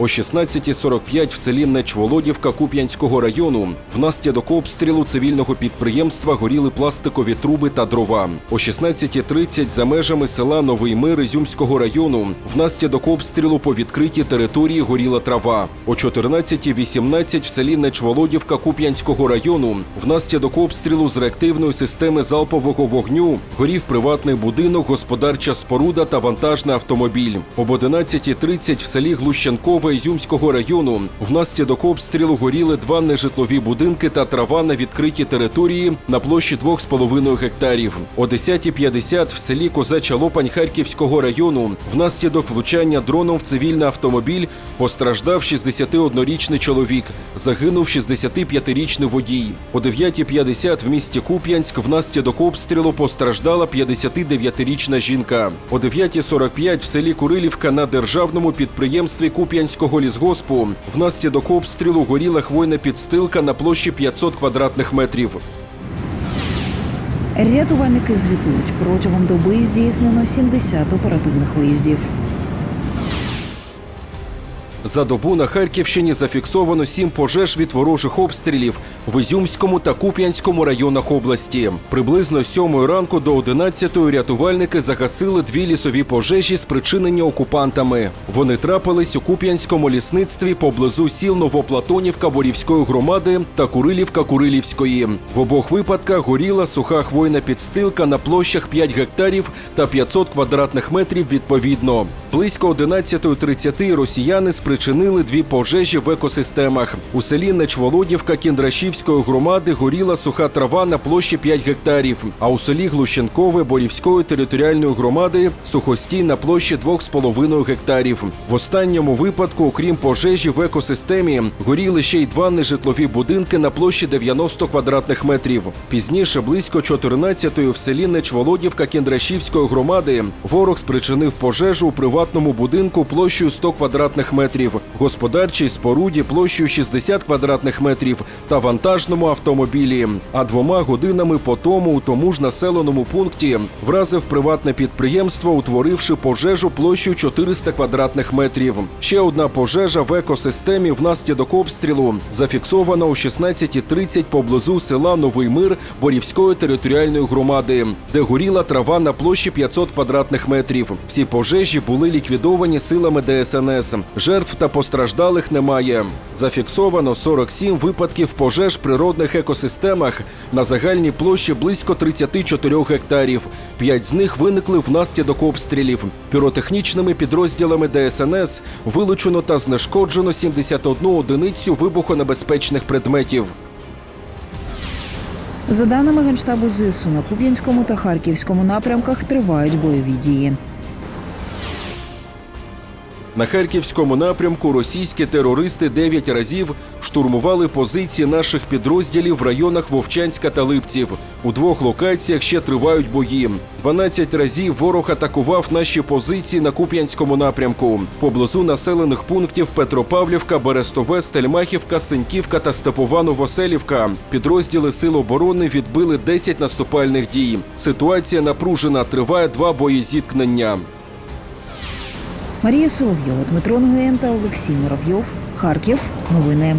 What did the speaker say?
О 16.45 в селі Нечволодівка Куп'янського району внаслідок обстрілу цивільного підприємства горіли пластикові труби та дрова. О 16.30 за межами села Новий Мир Ізюмського району внаслідок обстрілу по відкритій території горіла трава. О 14.18 в селі Нечволодівка Куп'янського району внаслідок обстрілу з реактивної системи залпового вогню горів приватний будинок, господарча споруда та вантажний автомобіль. Об 11.30 в селі Глущенкове Ізюмського району внаслідок обстрілу горіли два нежитлові будинки та трава на відкритій території на площі 2,5 гектарів. О 10.50 в селі Козача Лопань Харківського району внаслідок влучання дроном в цивільний автомобіль постраждав 61-річний чоловік. Загинув 65-річний водій. О 9.50 в місті Куп'янськ внаслідок обстрілу постраждала 59-річна жінка. О 9.45 в селі Курилівка на державному підприємстві Куп'янського лісгоспу внаслідок обстрілу горіла хвойна підстилка на площі 500 квадратних метрів. Рятувальники звітують протягом доби здійснено 70 оперативних виїздів. За добу на Харківщині зафіксовано сім пожеж від ворожих обстрілів в Ізюмському та Куп'янському районах області. Приблизно 7 ранку до 11 рятувальники загасили дві лісові пожежі, спричинені окупантами. Вони трапились у Куп'янському лісництві поблизу сіл Новоплатонівка Борівської громади та Курилівка Курилівської. В обох випадках горіла суха хвойна підстилка на площах 5 гектарів та 500 квадратних метрів відповідно. Близько 11.30 росіяни спричинили дві пожежі в екосистемах. У селі Нечволодівка Кіндрашівської громади горіла суха трава на площі 5 гектарів, а у селі Глущенкове Борівської територіальної громади сухостій на площі 2,5 гектарів. В останньому випадку, окрім пожежі в екосистемі, горіли ще й два нежитлові будинки на площі 90 квадратних метрів. Пізніше, близько 14-ї в селі Нечволодівка Кіндрашівської громади, ворог спричинив пожежу у приватному будинку площею 100 квадратних метрів, господарчій споруді площею 60 квадратних метрів та вантажному автомобілі. А двома годинами по тому у тому ж населеному пункті вразив приватне підприємство, утворивши пожежу площею 400 квадратних метрів. Ще одна пожежа в екосистемі внаслідок обстрілу зафіксована о 16.30 поблизу села Новий Мир Борівської територіальної громади, де горіла трава на площі 500 квадратних метрів. Всі пожежі були ліквідовані силами ДСНС. Жертв та постраждалих немає. Зафіксовано 47 випадків пожеж природних екосистемах на загальній площі близько 34 гектарів. П'ять з них виникли внаслідок обстрілів. Піротехнічними підрозділами ДСНС вилучено та знешкоджено 71 одиницю вибухонебезпечних предметів. За даними Генштабу ЗСУ, на Куп'янському та Харківському напрямках тривають бойові дії. На харківському напрямку російські терористи 9 разів штурмували позиції наших підрозділів в районах Вовчанська та Липців. У двох локаціях ще тривають бої. 12 разів ворог атакував наші позиції на Куп'янському напрямку. Поблизу населених пунктів Петропавлівка, Берестове, Стельмахівка, Синьківка та Степова Новоселівка. Підрозділи Сил оборони відбили 10 наступальних дій. Ситуація напружена. Триває два боєзіткнення. Марія Соловйова, Дмитро Нгуєн Олексій Муравйов. Харків. Новини.